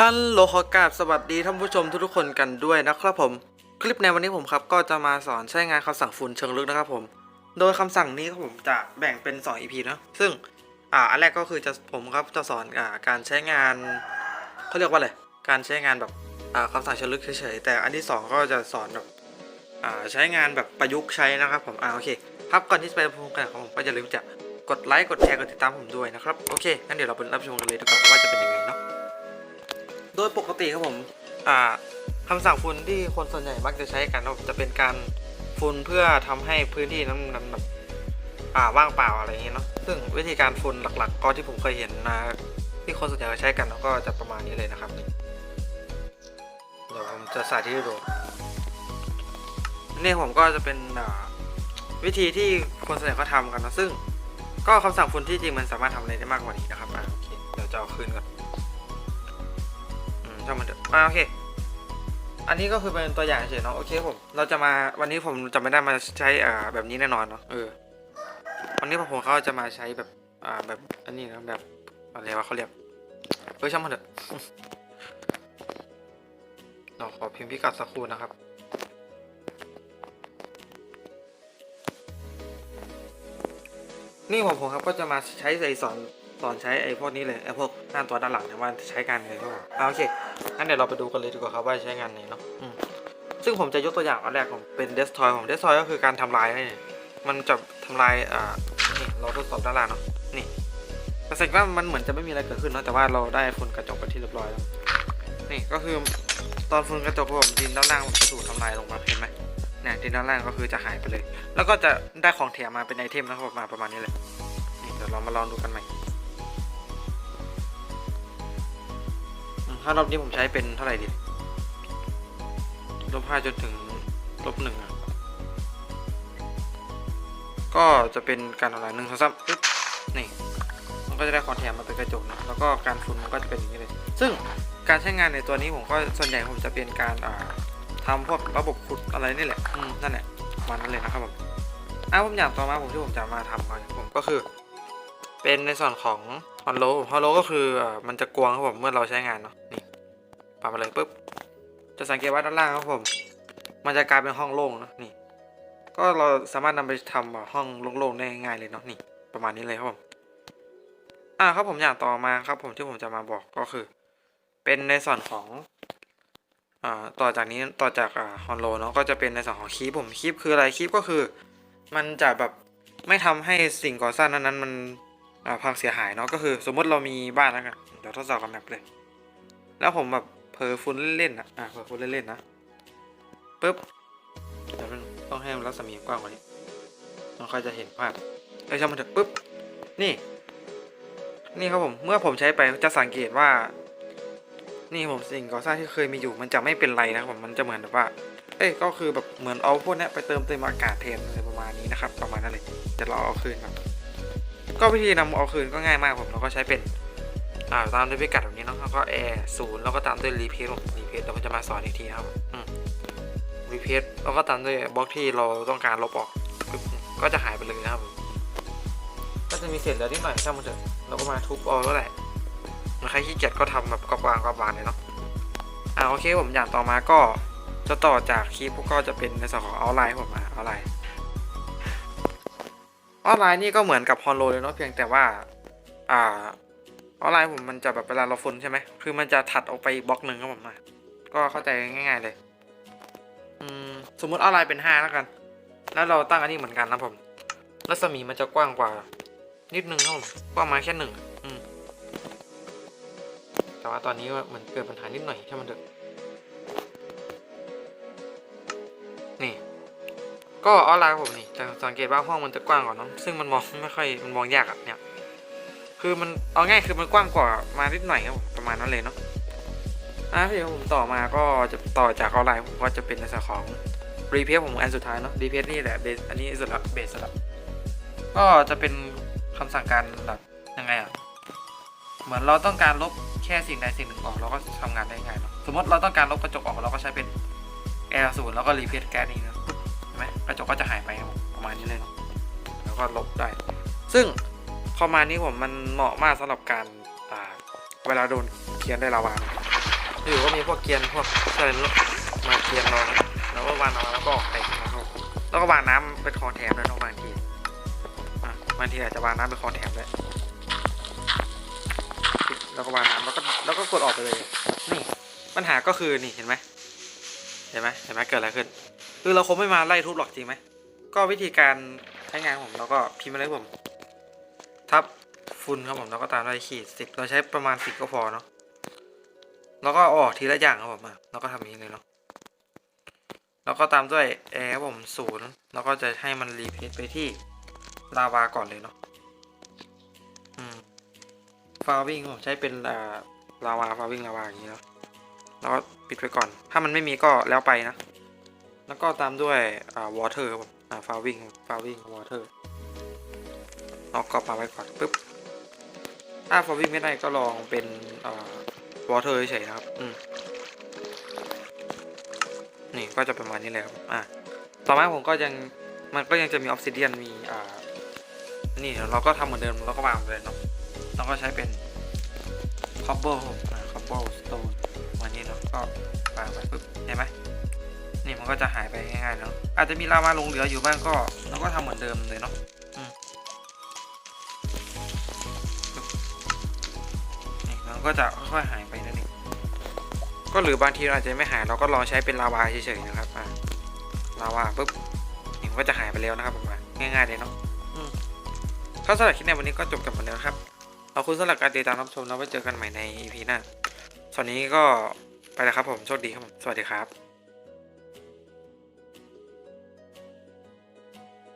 ฮัลโหลขอกราบสวัสดีท่านผู้ชมทุกๆคนกันด้วยนะครับผม คลิปในวันนี้ผมครับก็จะมาสอนใช้งานคำสั่งฝุ่นเชิงลึกนะครับผม โดยคำสั่งนี้ครับผมจะแบ่งเป็น 2 EP นะซึ่งอ่าอันแรกก็คือจะผมครับจะสอนอ่าการใช้งานเขาเรียกว่าอะไรการใช้งานแบบอ่าคำสั่งเชิงลึกเฉยๆแต่อันที่สองก็จะสอนแบบอ่าใช้งานแบบประยุกต์ใช้นะครับผมอ่าโอเคครับก่อนที่จะไปพบกันของผมก็อย่าลืมจะกดไลค์กดแชร์กดติดตามผมด้วยนะครับโอเคงั้นเดี๋ยวเราไปรับชมกันเลยดีกว่าว่าจะเป็นยังไงเนาะ โดยปกติครับผมอ่าคำสั่งฝุ่นที่คนส่วนใหญ่มักจะใช้กันจะเป็นการฝุ่นเพื่อทำให้พื้นที่นั้นมันแบบอ่าว่างเปล่าอะไรอย่างเงี้ยเนาะซึ่งวิธีการฝุ่นหลักๆ ก็ที่ผมเคยเห็นนะที่คนส่วนใหญ่ใช้กันก็จะประมาณนี้เลยนะครับเดี๋ยวผมจะสาธิตให้ดูนี่ผมก็จะเป็นวิธีที่คนส่วนใหญ่เขาทำกันนะซึ่ง ก็คำสั่งฝุ่นที่จริงมันสามารถทำอะไรได้มากกว่านี้นะครับโอเคเดี๋ยวจะเอาคืนก่อน ช่างมันเถอะอ่าโอเค อันนี้ก็คือเป็นตัวอย่างเฉยเนาะโอเคผมเราจะมาวันนี้ผมจะไม่ได้มาใช้อ่าแบบนี้แน่นอนเนาะเออวันนี้ผมเขาจะมาใช้แบบอ่าแบบอันนี้นะแบบอะไรวะเขาเรียกเออช่างมันเถอะเราขอพิมพ์พิกัดสักครู่นะครับนี่ผมผมครับก็จะมาใช้ไอสอน สอนใช้ไอพวกนี้เลยไอพวกหน้าตัวด้านหลังเนี่ยว่าใช้งานยังไงครับผมอ่าโอเคงั้นเดี๋ยวเราไปดูกันเลยดีกว่าครับว่าใช้งานไหนเนาะซึ่งผมจะยกตัวอย่างอันแรกผมเป็นเดสทอยผมเดสทอยก็คือการทำลายนี่มันจะทำลายอ่านี่เราทดสอบด้านล่างเนาะนี่แต่สังเกตว่ามันเหมือนจะไม่มีอะไรเกิดขึ้นเนาะแต่ว่าเราได้ฝุ่นกระจกไปที่เรียบร้อยแล้วนี่ก็คือตอนฝุ่นกระจกผมดินด้านล่างมันจะถูกทำลายลงมาเห็นไหมเนี่ยดินด้านล่างก็คือจะหายไปเลย แล้วก็จะได้ของแถมมาเป็นไอเทมนะครับมาประมาณนี้เลยนี่เดี๋ยวเรามาลองดูกันใหม่ ถ้ารอบนี้ผมใช้เป็นเท่าไหร่ดีลบห้าจนถึงลบหนึ่งก็จะเป็นการทำลายหนึ่งสองสามปึ๊บนี่มันก็จะได้คอนแทมมาเป็นกระจกนะแล้วก็การฝุ่นมันก็จะเป็นอย่างนี้เลย ซึ่งการใช้งานในตัวนี้ผมก็ส่วนใหญ่ผมจะเป็นการอ่าทำพวกระบบขุดอะไรนี่แหละอืมนั่นแหละมาณนั้นเลยนะครับผมอ่าผมอยากต่อมาผมที่ผมจะมาทำก่อนผมก็คือ เป็นในส่วนของ ฮอลโลฮอลโลก็คืออ่ามันจะกวงครับผมเมื่อเราใช้งานเนาะนี่ปรับมาเลยปุ๊บจะสังเกตว่าด้านล่างครับผม มันจะกลายเป็นห้องโล่งเนะนี่ ก็เราสามารถนำไปทำอ่าห้องโล่งๆได้ง่ายเลยเนาะนี่ ประมาณนี้เลยครับผมอ่าครับผมอย่างต่อมาครับ ผมที่ผมจะมาบอกก็คือ เป็นในส่วนของอ่าต่อจากนี้ต่อจากอ่าฮอลโลเนาะก็จะเป็นในส่วนของคีปผมคีปคืออะไรคีปก็คือ มันจะแบบไม่ทำให้สิ่งก่อสร้างนั้นๆมัน พังเสียหายเนาะก็คือ สมมติเรามีบ้านแล้วกันเดี๋ยวทดสอบกับแมปเลย แล้วผมแบบเพอฟุ้นเล่นๆนะอ่าเพอฟุ้นเล่นๆนะปุ๊บเดี๋ยวต้องให้มันรัศมีกว้างกว่านี้มันค่อยจะเห็นภาพไอ้ช่างมันเถอะปุ๊บนี่ นี่ครับผมเมื่อผมใช้ไปจะสังเกตว่า นี่ผมสิ่งก่อสร้างที่เคยมีอยู่มันจะไม่เป็นไรนะครับผมมันจะเหมือนแบบว่าเอ้ยก็คือแบบเหมือนเอาพวกนี้ไปเติมเต็มอากาศแทนอะไรประมาณนี้นะครับ ประมาณนั้นเลยจะรอเอาคืนครับ ก็วิธีนำเอาคืนก็ง่ายมากผมเราก็ใช้เป็นอ่าตามด้วยพิกัดแบบนี้เนาะแล้วก็แอร์ศูนย์แล้วก็ตามด้วยรีเพทรีเพทเราจะมาสอนอีกทีครับรีเพทแล้วก็ตามด้วยบล็อกที่เราต้องการลบออกก็จะหายไปเลยนะครับ ก็จะมีเศษเหลือนิดหน่อยช่างมันเถอะเราก็มาทุบเอาแล้วแหละมันใครขี้เกียจก็ทำแบบกวางๆบานๆเลยเนาะอ่าโอเคผมอย่างต่อมาก็จะต่อจากคลิปก็จะเป็นในส่วนของเอาไลน์ผมมาเอาไลน์ ออนไลน์นี่ก็เหมือนกับฮอนโลเลยเนาะเพียงแต่ว่า อ่า ออนไลน์ผมมันจะแบบเวลาเราฟุนใช่ไหมคือมันจะถัดออกไปบล็อกหนึ่งครับผมนะก็เข้าใจง่าย ๆเลย อืมสมมุติออนไลน์เป็นห้าแล้วกัน แล้วเราตั้งอันนี้เหมือนกันนะผมรัศมีมันจะกว้างกว่า นิดนึงครับผมกว้างมาแค่หนึ่งแต่ว่าตอนนี้ว่ามันเกิดปัญหานิดหน่อยใช่มันเถอะ ก็ออนไลน์ผมนี่จะสังเกตว่าห้องมันจะกว้างกว่าเนอะซึ่งมันมองไม่ค่อยมันมองยากอะเนี่ยคือมันเอาง่ายคือมันกว้างกว่ามานิดหน่อยครับประมาณนั้นเลยเนาะอะเดี๋ยวผมต่อมาก็จะต่อจากออนไลน์ผมก็จะเป็นในส่วนของรีเพสผมอันสุดท้ายเนาะรีเพสนี่แหละเบสอันนี้สุดละเบสสุดละก็จะเป็นคำสั่งการแบบยังไงอะเหมือนเราต้องการลบแค่สิ่งใดสิ่งหนึ่งออกเราก็ทำงานได้ง่ายเนาะสมมติเราต้องการลบกระจกออกเราก็ใช้เป็น L ศูนแล้วก็รีเพสแก๊สนี้นะ กระจกก็จะหายไปประมาณนี้เลยเนาะแล้วก็ลบได้ ซึ่งคอมมานด์นี้ผมมันเหมาะมากสำหรับการาเวลาโดนเขียนได้ลาวาอยู่ก็มีพวกเกียนพวกอะไรมาเกียนเราแล้วก็วางน้ำแล้วก็ออกไปนะครับแล้วก็วางน้ำเป็นของแถมด้วยนะบางทีอะบางทีอาจจะวางน้ำเป็นของแถมด้วยแล้วก็วางน้ำแล้วก็แล้วก็กดออกไปเลย นี่ปัญหาก็คือนี่เห็นไหมเห็นไหมเห็นไหมเกิดอะไรขึ้น คือเราคงไม่มาไล่ทุบหรอกจริงไหม ก็วิธีการใช้งานของผมเราก็พิมพ์มาเลยผม ทับฝุ่นครับผมแล้วก็ตามด้วยขีดสิบเราใช้ประมาณสิบก็พอเนาะแล้วก็ออกทีละอย่างครับผมแล้วก็ทำอย่างนี้เลยเนาะแล้วก็ตามด้วยแอร์ครับผมศูนย์แล้วก็จะให้มันรีเพทไปที่ลาวาก่อนเลยเนาะอืมฟาวิ่งผมใช้เป็นอ่าลาวาฟาวิ่งลาวาอย่างนี้เนาะแล้วก็ปิดไปก่อน ถ้ามันไม่มีก็แล้วไปนะ แล้วก็ตามด้วยอ่าวอเตอร์ครับอ่าฟาวิ่งฟาวิ่งวอเตอร์เอาก็มาไว้ก่อนปุ๊บถ้าฟอวิ่งไม่ได้ก็ลองเป็นอ่อวอเตอร์เฉยๆนะครับอืมนี่ก็จะประมาณนี้เลยครับอะต่อมาผมก็ยังมันก็ยังจะมีออฟซิเดียนมีอ่านี่เราก็ทำเหมือนเดิมเราก็วางไปเลยเนาะเราก็ใช้เป็นคอบเบิลอ่าคอบเบิลสโตนวันนี้เนาะก็วางไปปุ๊บเห็นไหม นี่มันก็จะหายไปง่ายๆเนาะอาจจะมีลาวาลงเหลืออยู่บ้างก็เราก็ทำเหมือนเดิมเลยเนาะนี่มันก็จะค่อยๆหายไปนั่นเองก็หรือบางทีเราอาจจะไม่หายเราก็ลองใช้เป็นลาวาเฉยๆนะครับอะลาวาปุ๊บนี่มันก็จะหายไปแล้วนะครับผมง่ายๆเลยเนาะอืมก็สำหรับคลิปในวันนี้ก็จบกันหมดแล้วครับขอบคุณสำหรับการติดตามรับชมแล้วไว้เจอกันใหม่ใน EP หน้าส่วนนี้ก็ไปแล้วครับผม โชคดีครับผม สวัสดีครับ